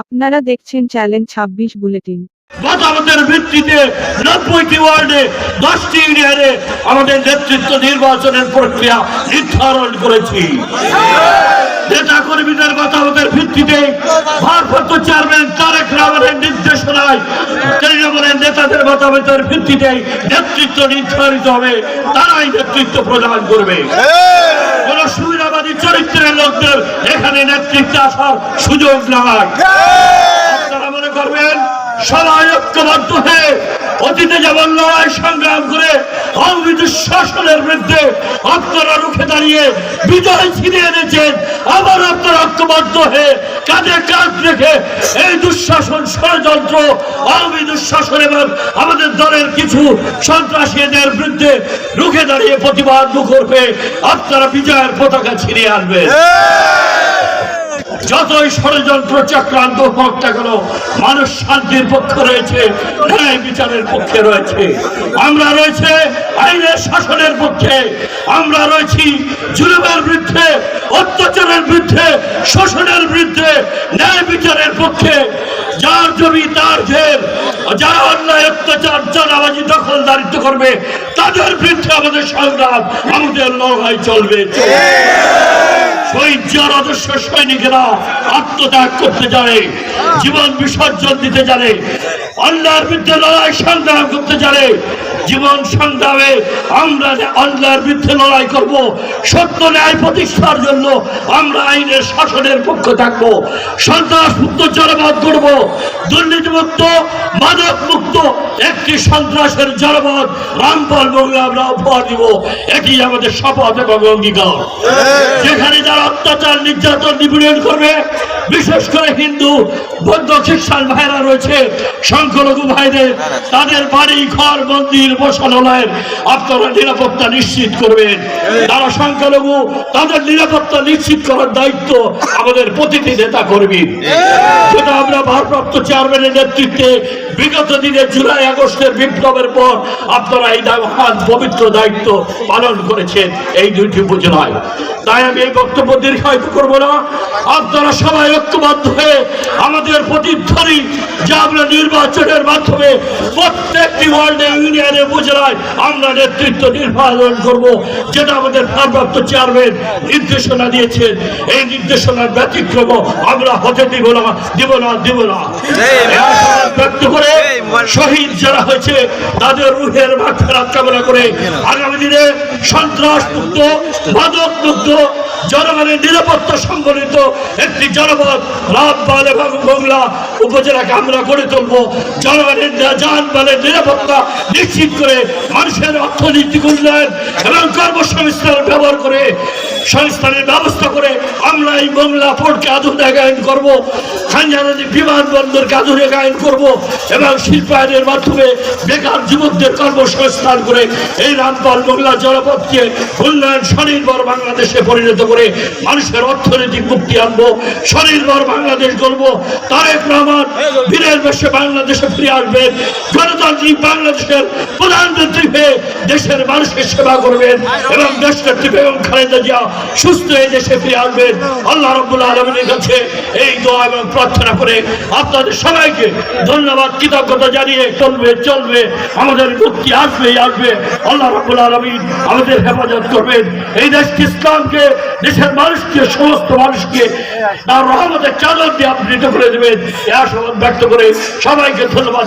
আপনারা দেখছেন চ্যালেঞ্জ ছাব্বিশ বুলেটিন। মতামতের ভিত্তিতে নব্বইটি ওয়ার্ডে দশটি ইউনিয়নে আমাদের নেতৃত্ব নির্বাচনের প্রক্রিয়া নির্ধারণ করেছি। নেতা কর্মীদের মতামতের ভিত্তিতে ভারপ্রাপ্ত চেয়ারম্যান তারেক রহমানের নির্দেশনায় তৃণমূলের নেতাদের মতামতের ভিত্তিতে নেতৃত্ব নির্ধারিত হবে, তারাই নেতৃত্ব প্রদান করবে। সুবিধাবাদী চরিত্রের লোকদের এখানে নেতৃত্বে আসার সুযোগ নেওয়ার। আপনারা মনে করবেন সবাই ঐক্যবদ্ধ হয়ে অতীতে যেমন লড়াই সংগ্রাম করে অমৃত শাসনের বিরুদ্ধে আপনারা দাঁড়িয়ে বিজয় ছিনিয়ে এনেছেন। আবার আপনার ঐক্যবদ্ধ হয়ে কাঁধে কাঁধ রেখে এই দুঃশাসন ষড়যন্ত্র, আওয়ামী দুঃশাসন এবং আমাদের দলের কিছু সন্ত্রাসীদের বিরুদ্ধে রুখে দাঁড়িয়ে প্রতিবাদ করবে আপনারা বিজয়ের পতাকা ছিনিয়ে আনবেন। যতই ষড়যন্ত্র চক্রান্ত হোক না কেন, মানুষ শান্তির পক্ষে রয়েছে, ন্যায় বিচারের পক্ষে রয়েছে। আমরা রয়েছে আইনের শাসনের পক্ষে, আমরা রয়েছি জুলুমের বিরুদ্ধে, অত্যাচারের বিরুদ্ধে, শোষণের বিরুদ্ধে, ন্যায় বিচারের পক্ষে। যার জমি তার ঘের যারা অন্যায় অত্যাচার, চাঁদাবাজি, দখলদারিত্ব করবে, তাদের বিরুদ্ধে আমাদের সংগ্রাম, আমাদের লড়াই চলবে। শহীদ আদর্শ সৈনিকেরা আত্মত্যাগ করতে জানে, জীবন বিসর্জন দিতে জানে, অন্যায়ের বিরুদ্ধে লড়াই সংগ্রাম করতে জানে জীবন সংগ্রামে আমরা অন্যায়ের বিরুদ্ধে লড়াই করব সত্য ন্যায় প্রতিষ্ঠার জন্য আমরা আইনের শাসনের পক্ষ থাকব। সন্ত্রাস মুক্ত জনপদ করব দুর্নীতিমুক্ত মাদক মুক্ত একটি সন্ত্রাসের জনপদ রামপাল বঙ্গে আমরা উপহার দিব। এটি আমাদের শপথ এবং অঙ্গীকার। যেখানে যারা অত্যাচার নির্যাতন নিপীড়ন করবে বিশেষ করে হিন্দু বৌদ্ধ খ্রিস্টান ভাইরা রয়েছে সংখ্যালঘু ভাইদের তাদের বাড়ি ঘর মন্দির বসানোলয়ের আপনারা নিরাপত্তা নিশ্চিত করবেন। সংখ্যালঘু, তাদের নিরাপত্তা নিশ্চিত করার দায়িত্ব আমাদের প্রতিটি নেতা কর্মী আমরা ভারপ্রাপ্ত চেয়ারম্যানের নেতৃত্বে বিগত দিনে জুলাই, আগস্টের বিপ্লবের পর আপনারা এই পবিত্র দায়িত্ব পালন করেছেন। এই দুইটি উপজেলায়। তাই আমি এই বক্তব্য দীর্ঘায়িত করব না। আপনারা সবাই ঐক্যবদ্ধ হয়ে আমাদের প্রতিধ্বনি যে আমরা নির্বাচনের মাধ্যমে প্রত্যেকটি ওয়ার্ল্ডে ইউনিয়নে উপজেলায় আমরা নেতৃত্ব নির্বাচন করব যেটা আমাদের ভারপ্রাপ্ত চেয়ারম্যান নির্দেশনা দিয়েছেন। এই নির্দেশনার ব্যতিক্রম আমরা হতে দিব না দিব না দিব না। ব্যক্ত করে শহীদ যারা হয়েছে তাদের রুহের মাঠফেরাত কামনা করে আগামী দিনে সন্ত্রাস মুক্ত মাদক মুক্ত জনগণের নিরাপত্তা সংগঠিত একটি জনপদ রামপাল এবং বংলা উপজেলাকে আমরা গড়ে তুলব। জনগণের যানবাহনের নিরাপত্তা নিশ্চিত করে মানুষের অর্থনৈতিক উন্নয়ন এবং কর্মসংস্থান ব্যবহার করে সংস্থানের ব্যবস্থা করে আমরা এই মোংলা পোর্টকে আধুনিকায়ন করব খানজানাদি বিমানবন্দরকে আধুনিকায়ন করব এবং শিল্পায়নের মাধ্যমে বেকার যুবকদের কর্মসংস্থান করে এই রামপাল মোংলা জনপদকে উন্নয়ন স্বনির্ভর বাংলাদেশে পরিণত করে মানুষের অর্থনৈতিক মুক্তি আনব, স্বনির্ভর বাংলাদেশ গড়ব। তারেক রহমান বেশে বাংলাদেশে ফিরে আসবেন গণতান্ত্রিক বাংলাদেশের প্রধানমন্ত্রী হয়ে দেশের মানুষের সেবা করবেন এবং দেশনেত্রী বেগম খালেদা জিয়া সুস্থ হয়ে দেশে ফিরে আসবেন। আল্লাহ রব্বুল আলমিনের কাছে এই দোয়া এবং প্রার্থনা করে আপনাদের সবাইকে ধন্যবাদ, কৃতজ্ঞতা জানিয়ে চলবে চলবে, আমাদের মুক্তি আসবে আসবে। আল্লাহ রব্বুল আলমিন আমাদের হেফাজত করবেন। এই দেশকে ইসলামকে দেশের মানুষকে, সমস্ত মানুষকে তার রহমতের চাদর দিয়ে আপনি করে দেবেন ব্যক্ত করে সবাইকে ধন্যবাদ।